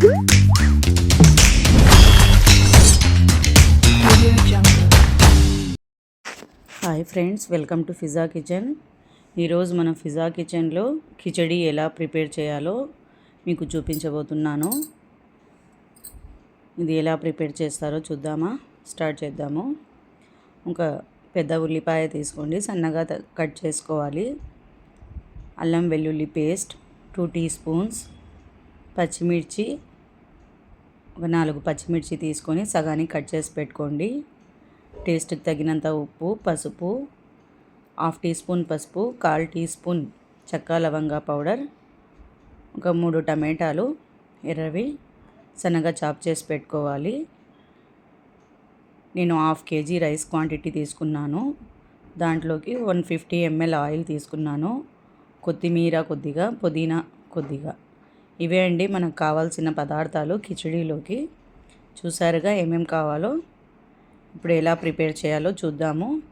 Hi friends welcome to Fiza kitchen. ఈరోజు మనం ఫిజా కిచెన్లో కిచడి ఎలా ప్రిపేర్ చేయాలో మీకు చూపించబోతున్నాను. ఇది ఎలా ప్రిపేర్ చేస్తారో చూద్దామా? స్టార్ట్ చేద్దాము. ఒక పెద్ద ఉల్లిపాయ తీసుకోండి సన్నగా కట్ చేసుకోవాలి. అల్లం వెల్లుల్లి పేస్ట్ టూ టీ స్పూన్స్ పచ్చిమిర్చి నాలుగు పచ్చిమిర్చి తీసుకొని సగానికి కట్ చేసి పెట్టుకోండి. టేస్ట్కి తగినంత ఉప్పు పసుపు హాఫ్ టీ స్పూన్ పసుపు కాల్ టీ స్పూన్ చెక్క లవంగా పౌడర్ ఒక మూడు టమాటాలు ఎర్రవి సన్నగా చాప్ చేసి పెట్టుకోవాలి. నేను హాఫ్ కేజీ రైస్ క్వాంటిటీ తీసుకున్నాను. దాంట్లోకి వన్ ఫిఫ్టీ ఎంఎల్ ఆయిల్ తీసుకున్నాను. కొత్తిమీర కొద్దిగా పుదీనా కొద్దిగా. ఇవే అండి మనకు కావాల్సిన పదార్థాలు కిచడీలోకి. చూసారుగా ఏమేం కావాలో? ఇప్పుడు ఎలా ప్రిపేర్ చేయాలో చూద్దాము.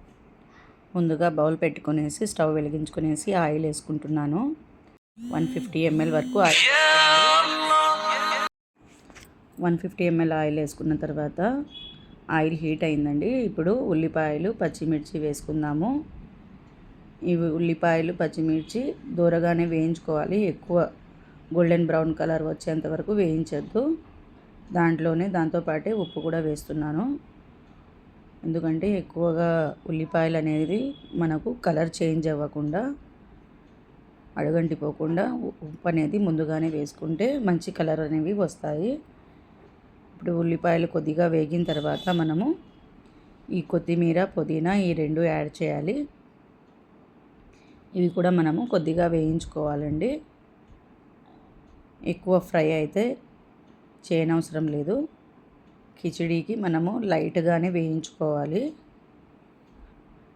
ముందుగా బౌల్ పెట్టుకునేసి స్టవ్ వెలిగించుకునేసి ఆయిల్ వేసుకుంటున్నాను. వన్ ఫిఫ్టీ ఎంఎల్ వరకు oil one fifty ml oil వేసుకున్న తర్వాత ఆయిల్ హీట్ అయిందండి. ఇప్పుడు ఉల్లిపాయలు పచ్చిమిర్చి వేసుకుందాము. ఇవి ఉల్లిపాయలు పచ్చిమిర్చి దూరగానే వేయించుకోవాలి. ఎక్కువ గోల్డెన్ బ్రౌన్ కలర్ వచ్చేంత వరకు వేయించద్దు. దాంట్లోనే దాంతోపాటే ఉప్పు కూడా వేస్తున్నాను. ఎందుకంటే ఎక్కువగా ఉల్లిపాయలు అనేది మనకు కలర్ చేంజ్ అవ్వకుండా అడుగంటిపోకుండా ఉప్పు అనేది ముందుగానే వేసుకుంటే మంచి కలర్ అనేవి వస్తాయి. ఇప్పుడు ఉల్లిపాయలు కొద్దిగా వేగిన తర్వాత మనము ఈ కొత్తిమీర పుదీనా ఈ రెండు యాడ్ చేయాలి. ఇవి కూడా మనము కొద్దిగా వేయించుకోవాలండి. ఎక్కువ ఫ్రై అయితే చేయనవసరం లేదు. కిచిడీకి మనము లైట్గానే వేయించుకోవాలి.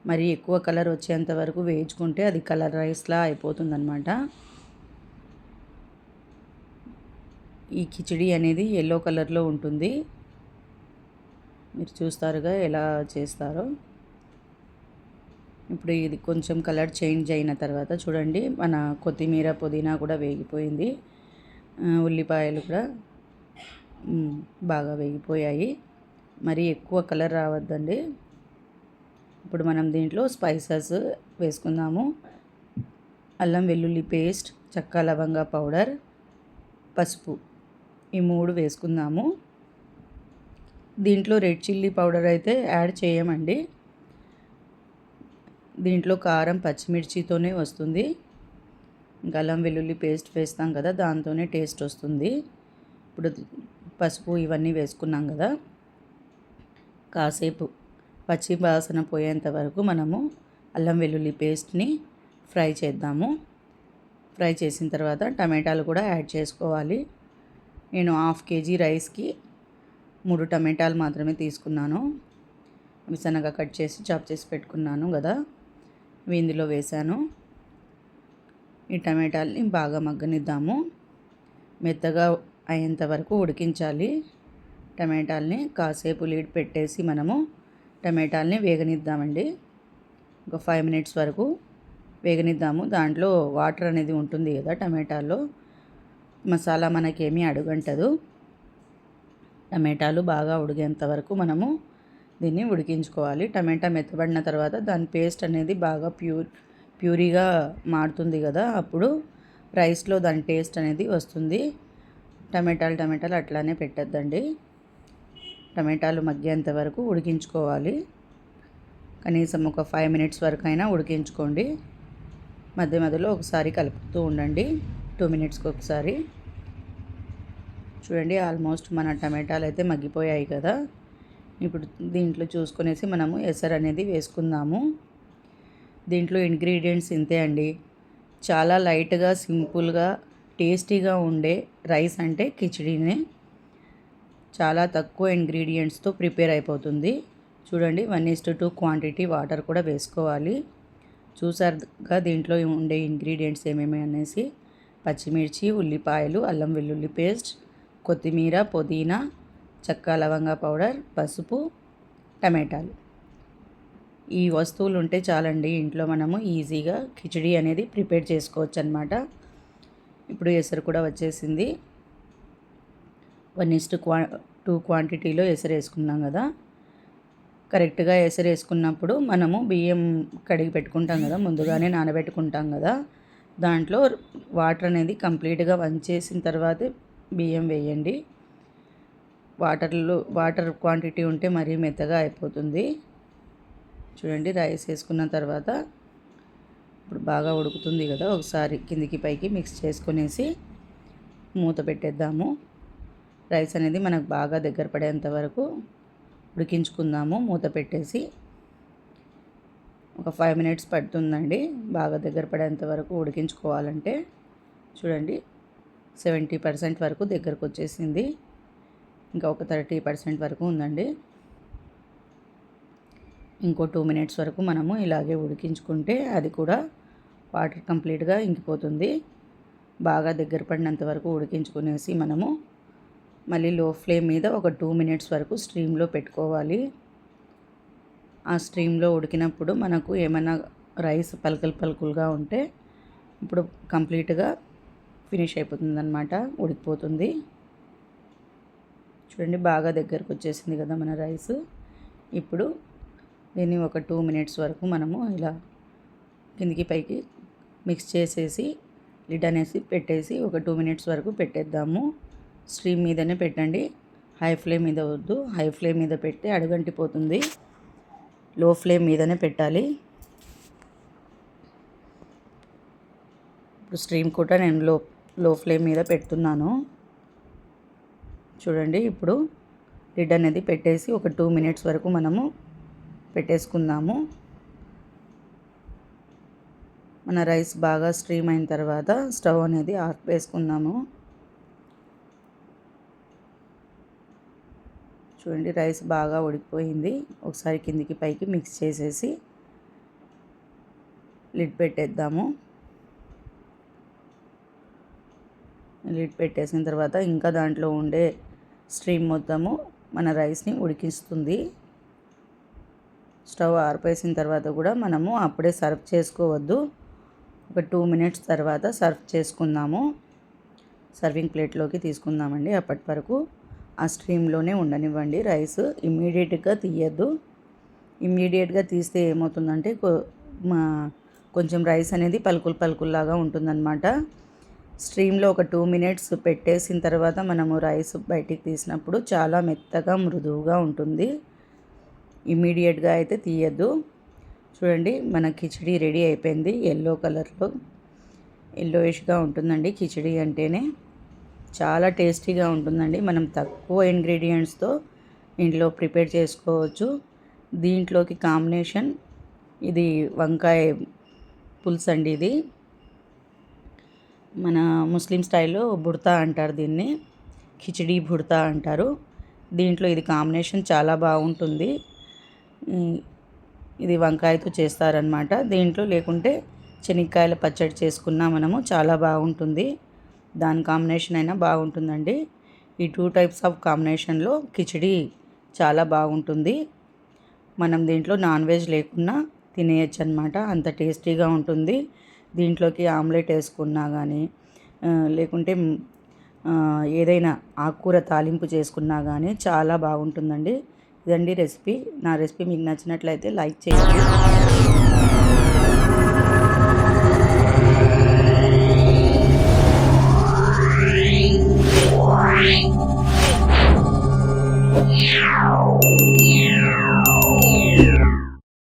మరి ఎక్కువ కలర్ వచ్చేంత వరకు వేయించుకుంటే అది కలర్ రైస్లా అయిపోతుందన్నమాట. ఈ కిచిడి అనేది ఎల్లో కలర్లో ఉంటుంది. మీరు చూస్తారుగా ఎలా చేస్తారో. ఇప్పుడు ఇది కొంచెం కలర్ చేంజ్ అయిన తర్వాత చూడండి మన కొత్తిమీర పుదీనా కూడా వేగిపోయింది. ఉల్లిపాయలు కూడా బాగా వేగిపోయాయి. మరి ఎక్కువ కలర్ రావద్దండి. ఇప్పుడు మనం దీంట్లో స్పైసెస్ వేసుకుందాము. అల్లం వెల్లుల్లి పేస్ట్ చెక్క లవంగా పౌడర్ పసుపు ఈ మూడు వేసుకుందాము. దీంట్లో రెడ్ చిల్లీ పౌడర్ అయితే యాడ్ చేయమండి. దీంట్లో కారం పచ్చిమిర్చితోనే వస్తుంది. ఇంకా అల్లం వెల్లుల్లి పేస్ట్ వేస్తాం కదా దాంతోనే టేస్ట్ వస్తుంది. ఇప్పుడు పసుపు ఇవన్నీ వేసుకున్నాం కదా. కాసేపు పచ్చి వాసన పోయేంత వరకు మనము అల్లం వెల్లుల్లి పేస్ట్ని ఫ్రై చేద్దాము. ఫ్రై చేసిన తర్వాత టమాటాలు కూడా యాడ్ చేసుకోవాలి. నేను హాఫ్ కేజీ రైస్కి మూడు టమాటాలు మాత్రమే తీసుకున్నాను. అవి సన్నగా కట్ చేసి చాప్ చేసి పెట్టుకున్నాను కదా. ఇవి ఇందులో వేసాను ఈ టమాటాలని బాగా మగ్గనిద్దాము. మెత్తగా అయ్యేంత వరకు ఉడికించాలి. టమాటాలని కాసేపు లీడ్ పెట్టేసి మనము టమాటాలని వేగనిద్దామండి. ఒక ఫైవ్ మినిట్స్ వరకు వేగనిద్దాము. దాంట్లో వాటర్ అనేది ఉంటుంది కదా టమాటాలో. మసాలా మనకేమీ అడుగంటదు. టమాటాలు బాగా ఉడికేంత వరకు మనము దీన్ని ఉడికించుకోవాలి. టమాటా మెత్తబడిన తర్వాత దాని పేస్ట్ అనేది బాగా ప్యూర్ ప్యూరీగా మారుతుంది కదా అప్పుడు రైస్లో దాని టేస్ట్ అనేది వస్తుంది. టమాటాలు టమాటాలు అట్లానే పెట్టద్దండి. టమాటాలు మగ్గేంత వరకు ఉడికించుకోవాలి. కనీసం ఒక ఫైవ్ మినిట్స్ వరకు అయినా ఉడికించుకోండి. మధ్య మధ్యలో ఒకసారి కలుపుతూ ఉండండి. టూ మినిట్స్కి ఒకసారి. చూడండి ఆల్మోస్ట్ మన టమాటాలు అయితే మగ్గిపోయాయి కదా. ఇప్పుడు దీంట్లో చూసుకునేసి మనము ఎసరు అనేది వేసుకుందాము. దీంట్లో ఇంగ్రీడియంట్స్ ఇంతే అండి. చాలా లైట్గా సింపుల్గా టేస్టీగా ఉండే రైస్ అంటే కిచడీనే. చాలా తక్కువ ఇంగ్రీడియంట్స్తో ప్రిపేర్ అయిపోతుంది. చూడండి one is two quantity water కూడా వేసుకోవాలి. చూసారుగా దీంట్లో ఉండే ఇంగ్రీడియంట్స్ ఏమేమి అనేసి? పచ్చిమిర్చి ఉల్లిపాయలు అల్లం వెల్లుల్లి పేస్ట్ కొత్తిమీర పుదీనా చెక్క లవంగా పౌడర్ పసుపు టమాటాలు. ఈ వస్తువులు ఉంటే చాలండి. ఇంట్లో మనము ఈజీగా కిచడీ అనేది ప్రిపేర్ చేసుకోవచ్చు అనమాట ఇప్పుడు ఎసరు కూడా వచ్చేసింది. వన్ ఇస్ట్ క్వా టూ క్వాంటిటీలో ఎసరు వేసుకున్నాం కదా. కరెక్ట్గా ఎసరు వేసుకున్నప్పుడు మనము బియ్యం కడిగి పెట్టుకుంటాం కదా. ముందుగానే నానబెట్టుకుంటాం కదా. దాంట్లో వాటర్ అనేది కంప్లీట్గా వంచేసిన తర్వాతే బియ్యం వేయండి. వాటర్లో వాటర్ క్వాంటిటీ ఉంటే మరీ మెత్తగా అయిపోతుంది. చూడండి రైస్ వేసుకున్న తర్వాత ఇప్పుడు బాగా ఉడుకుతుంది కదా ఒకసారి కిందికి పైకి మిక్స్ చేసుకునేసి మూత పెట్టేద్దాము. రైస్ అనేది మనకు బాగా దగ్గర పడేంత వరకు ఉడికించుకుందాము మూత పెట్టేసి. ఒక ఫైవ్ మినిట్స్ పడుతుందండి బాగా దగ్గర పడేంత వరకు ఉడికించుకోవాలంటే. చూడండి సెవెంటీ పర్సెంట్ వరకు దగ్గరకు వచ్చేసింది. ఇంకా ఒక థర్టీ పర్సెంట్ వరకు ఉందండి. ఇంకో టూ మినిట్స్ వరకు మనము ఇలాగే ఉడికించుకుంటే అది కూడా వాటర్ కంప్లీట్గా ఇంకిపోతుంది. బాగా దగ్గర పడినంత వరకు ఉడికించుకునేసి మనము మళ్ళీ లో ఫ్లేమ్ మీద ఒక టూ మినిట్స్ వరకు స్ట్రీమ్లో పెట్టుకోవాలి. ఆ స్ట్రీమ్లో ఉడికినప్పుడు మనకు ఏమైనా రైస్ పలకలు పలుకులుగా ఉంటే ఇప్పుడు కంప్లీట్గా ఫినిష్ అయిపోతుందన్నమాట ఉడికిపోతుంది. చూడండి బాగా దగ్గరకు వచ్చేసింది కదా మన రైస్. ఇప్పుడు దీన్ని ఒక టూ మినిట్స్ వరకు మనము ఇలా కిందికి పైకి మిక్స్ చేసేసి లిడ్ అనేసి పెట్టేసి ఒక టూ మినిట్స్ వరకు పెట్టేద్దాము. స్ట్రీమ్ మీదనే పెట్టండి. హై ఫ్లేమ్ మీద వద్దు. హై ఫ్లేమ్ మీద పెట్టి అడుగంటిపోతుంది. లో ఫ్లేమ్ మీదనే పెట్టాలి. ఇప్పుడు స్ట్రీమ్ కూడా నేను లో లో ఫ్లేమ్ మీద పెడుతున్నాను. చూడండి ఇప్పుడు లిడ్ అనేది పెట్టేసి ఒక టూ మినిట్స్ వరకు మనము పెట్టేసుకుందాము. మన రైస్ బాగా స్ట్రీమ్ అయిన తర్వాత స్టవ్ అనేది ఆఫ్ వేసుకుందాము చూడండి రైస్ బాగా ఉడికిపోయింది. ఒకసారి కిందికి పైకి మిక్స్ చేసేసి లిడ్ పెట్టేద్దాము. లిడ్ పెట్టేసిన తర్వాత ఇంకా దాంట్లో ఉండే స్ట్రీమ్ మొత్తము మన రైస్ని ఉడికిస్తుంది. స్టవ్ ఆర్పేసిన తర్వాత కూడా మనము అప్పుడే సర్వ్ చేసుకోవద్దు. ఒక టూ మినిట్స్ తర్వాత సర్వ్ చేసుకుందాము. సర్వింగ్ ప్లేట్లోకి తీసుకుందామండి అప్పటి వరకు. ఆ స్ట్రీమ్లోనే ఉండనివ్వండి. రైస్ ఇమ్మీడియట్గా తీయద్దు. ఇమ్మీడియట్గా తీస్తే ఏమవుతుందంటే మా కొంచెం రైస్ అనేది పలుకులు పలుకుల్లాగా ఉంటుందన్నమాట. స్ట్రీమ్లో ఒక టూ మినిట్స్ పెట్టేసిన తర్వాత మనము రైస్ బయటికి తీసినప్పుడు చాలా మెత్తగా మృదువుగా ఉంటుంది. ఇమ్మీడియట్గా అయితే తీయద్దు. చూడండి మన కిచడీ రెడీ అయిపోయింది. ఎల్లో కలర్లో ఎల్లోయిష్గా ఉంటుందండి కిచడీ అంటేనే. చాలా టేస్టీగా ఉంటుందండి. మనం తక్కువ ఇంగ్రీడియంట్స్తో ఇంట్లో ప్రిపేర్ చేసుకోవచ్చు. దీంట్లోకి కాంబినేషన్ ఇది వంకాయ పులుసు అండి ఇది. మన ముస్లిం స్టైల్లో బుడతా అంటారు దీన్ని. కిచిడి బుడతా అంటారు. దీంట్లో ఇది కాంబినేషన్ చాలా బాగుంటుంది. ఇది వంకాయతో చేస్తారనమాట దీంట్లో లేకుంటే శనక్కాయల పచ్చడి చేసుకున్నా మనము చాలా బాగుంటుంది. దాని కాంబినేషన్ అయినా బాగుంటుందండి. ఈ టూ టైప్స్ ఆఫ్ కాంబినేషన్లో కిచిడి చాలా బాగుంటుంది. మనం దీంట్లో నాన్ వెజ్ లేకున్నా తినేయచ్చు అనమాట అంత టేస్టీగా ఉంటుంది. దీంట్లోకి ఆమ్లెట్ వేసుకున్నా కానీ లేకుంటే ఏదైనా ఆకుకూర తాలింపు చేసుకున్నా కానీ చాలా బాగుంటుందండి. ఇదండి రెసిపీ. నా రెసిపీ మీకు నచ్చినట్లయితే లైక్ చేయండి.